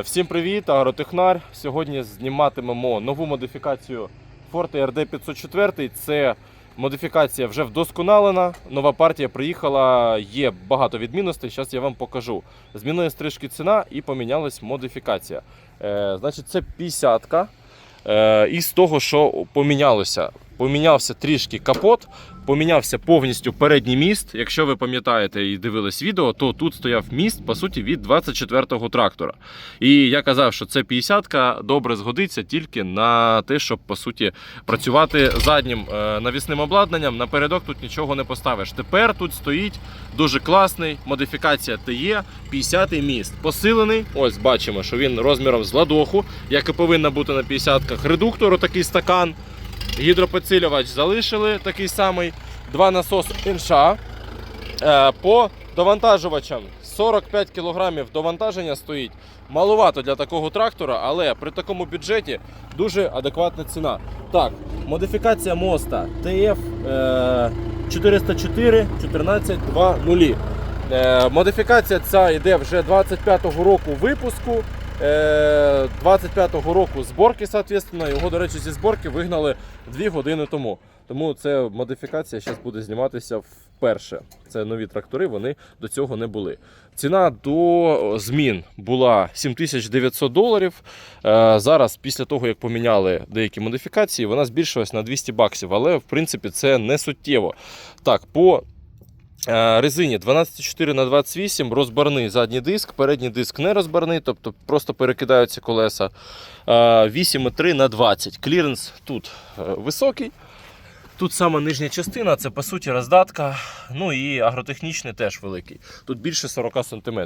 Всім привіт, агротехнар. Сьогодні зніматимемо нову модифікацію Forte RD 504. Це модифікація вже вдосконалена. Нова партія приїхала, є багато відмінностей. Зараз я вам покажу. Змінилась трішки ціна і помінялась модифікація. Е, значить, це 50-ка. Е, і з того, що помінялося, помінявся трішки капот, помінявся повністю передній міст. Якщо ви пам'ятаєте і дивились відео, то тут стояв міст по суті від 24-го трактора. І я казав, що це 50-ка добре згодиться тільки на те, щоб по суті працювати заднім е, навісним обладнанням. Напередок тут нічого не поставиш. Тепер тут стоїть дуже класний модифікація ТЕ 50-й міст. Посилений. Ось бачимо, що він розміром з ладоху, як і повинна бути на 50-ках.Редуктор, такий стакан. Гідропідсилювач залишили такий самий. Два насос інша. Е, По довантажувачам 45 кг довантаження стоїть. Малувато для такого трактора, але при такому бюджеті дуже адекватна ціна. Так, модифікація моста ТФ е, 404 1420. Е, модифікація ця йде вже 25-го року випуску. Е, 25-го року зборки, соответственно. Його, до речі, зі зборки вигнали 2 години тому. Тому це модифікація зараз буде зніматися вперше. Це нові трактори, вони до цього не були. Ціна до змін була 7900 доларів. Е, Зараз, після того, як поміняли деякі модифікації, вона збільшилась на 200 баксів, але в принципі це не суттєво. Так, по Е, Резині 12,4 на 28 розбарний задній диск, передній диск не розбарний, тобто просто перекидаються колеса. Е, 8,3 на 20. Кліренс тут е, високий. Тут саме нижня частина, це по суті роздатка. Ну і агротехнічний теж великий. Тут більше 40 см.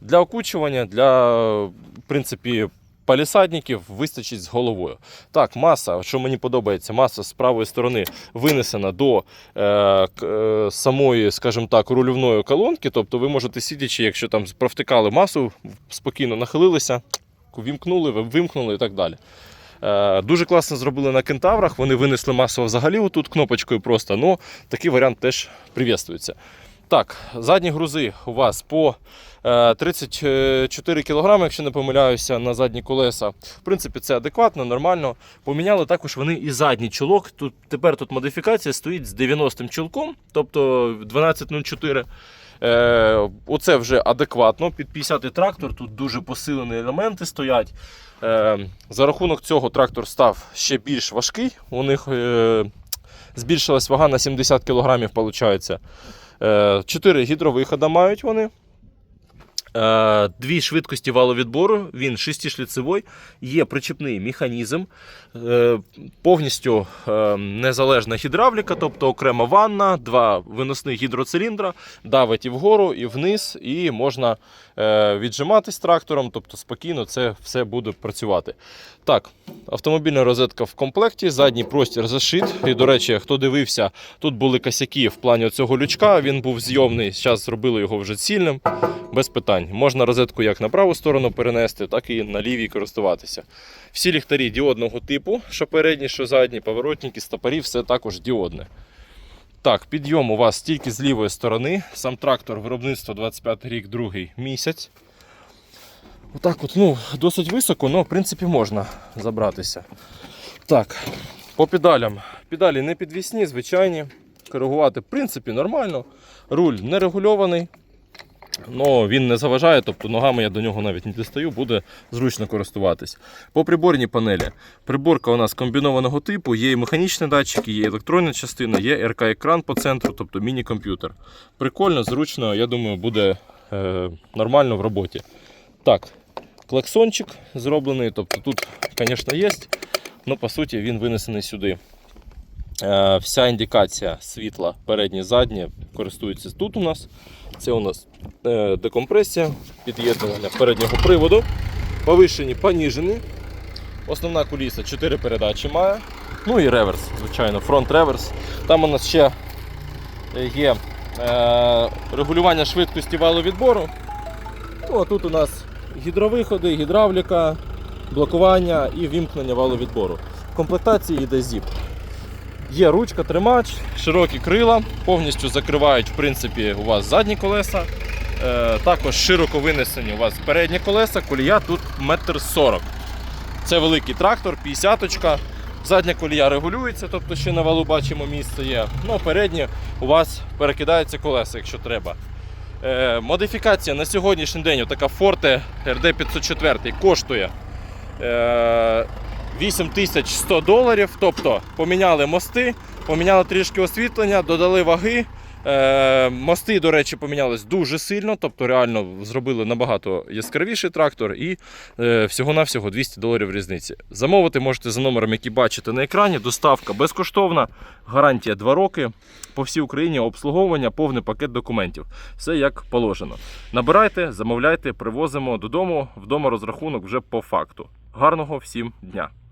Для окучування, для в принципі, палісадників вистачить з головою. Так, маса, що мені подобається, маса з правої сторони винесена до е, е, самої, скажімо так, рульовної колонки. Тобто ви можете сидячи, якщо там провтикали масу, спокійно нахилилися, вімкнули, вимкнули і так далі. Е, Дуже класно зробили на кентаврах. Вони винесли масу взагалі отут кнопочкою просто. Ну, такий варіант теж привітствується. Так, задні грузи у вас по е, 34 кг, якщо не помиляюся, на задні колеса. В принципі, це адекватно, нормально. Поміняли також вони і задній чулок. Тут, тепер тут модифікація стоїть з 90-м чулком, тобто 1204. Е, оце вже адекватно. Під 50-й трактор тут дуже посилені елементи стоять. Е, за рахунок цього трактор став ще більш важкий. У них е, збільшилась вага на 70 кг, виходить. Е, Чотири гідровиходи мають вони. Е, Дві швидкості валовідбору, він шестишліцевий, є причепний механізм, е, повністю е, незалежна гідравліка, тобто окрема ванна, два виносних гідроциліндра, давить і вгору, і вниз, і можна віджиматись трактором, тобто спокійно це все буде працювати. Так, автомобільна розетка в комплекті, задній простір зашит. І, до речі, хто дивився, тут були косяки в плані цього лючка, він був зйомний, зараз зробили його вже цільним, без питань. Можна розетку як на праву сторону перенести, так і на лівій користуватися. Всі ліхтарі діодного типу, що передні, що задні, поворотники, стопорі, все також діодне. Так, підйом у вас тільки з лівої сторони. Сам трактор виробництво 25 рік, другий місяць. Отак от, ну, досить високо, але в принципі можна забратися. Так, по педалям. Педалі не підвісні, звичайні. Коригувати, в принципі, нормально. Руль не регульований. Ну, він не заважає, тобто ногами я до нього навіть не дістаю, буде зручно користуватись. По приборній панелі. Приборка у нас комбінованого типу, є і механічні датчики, є електронна частина, є РК-екран по центру, тобто міні-комп'ютер. Прикольно, зручно, я думаю, буде е, нормально в роботі. Так, клаксончик зроблений, тобто тут, звісно, є, але по суті він винесений сюди. Е, Вся індикація світла переднє, заднє користується тут у нас. Це у нас е, декомпресія, під'єднування переднього приводу. Повишені, поніжені. Основна куліса 4 передачі має. Ну і реверс, звичайно, фронт-реверс. Там у нас ще є е, регулювання швидкості валовідбору. Ну, а тут у нас гідровиходи, гідравліка, блокування і вімкнення валовідбору. В комплектації йде зіп. Є ручка, тримач, широкі крила, повністю закривають в принципі, у вас задні колеса. Е, також широко винесені у вас передні колеса, колія тут метр сорок. Це великий трактор, 50-очка. Задня колія регулюється, тобто ще на валу бачимо місце є. Ну, передні у вас перекидаються колеса, якщо треба. Е, модифікація на сьогоднішній день така Forte RD 504 коштує е, 8100 доларів. Тобто поміняли мости, поміняли трішки освітлення, додали ваги. Е, мости, до речі, помінялись дуже сильно, тобто реально зробили набагато яскравіший трактор і е, всього-навсього 200 доларів різниці. Замовити можете за номером, який бачите на екрані. Доставка безкоштовна, гарантія 2 роки. По всій Україні обслуговування, повний пакет документів. Все як положено. Набирайте, замовляйте, привозимо додому. Вдома розрахунок вже по факту. Гарного всім дня!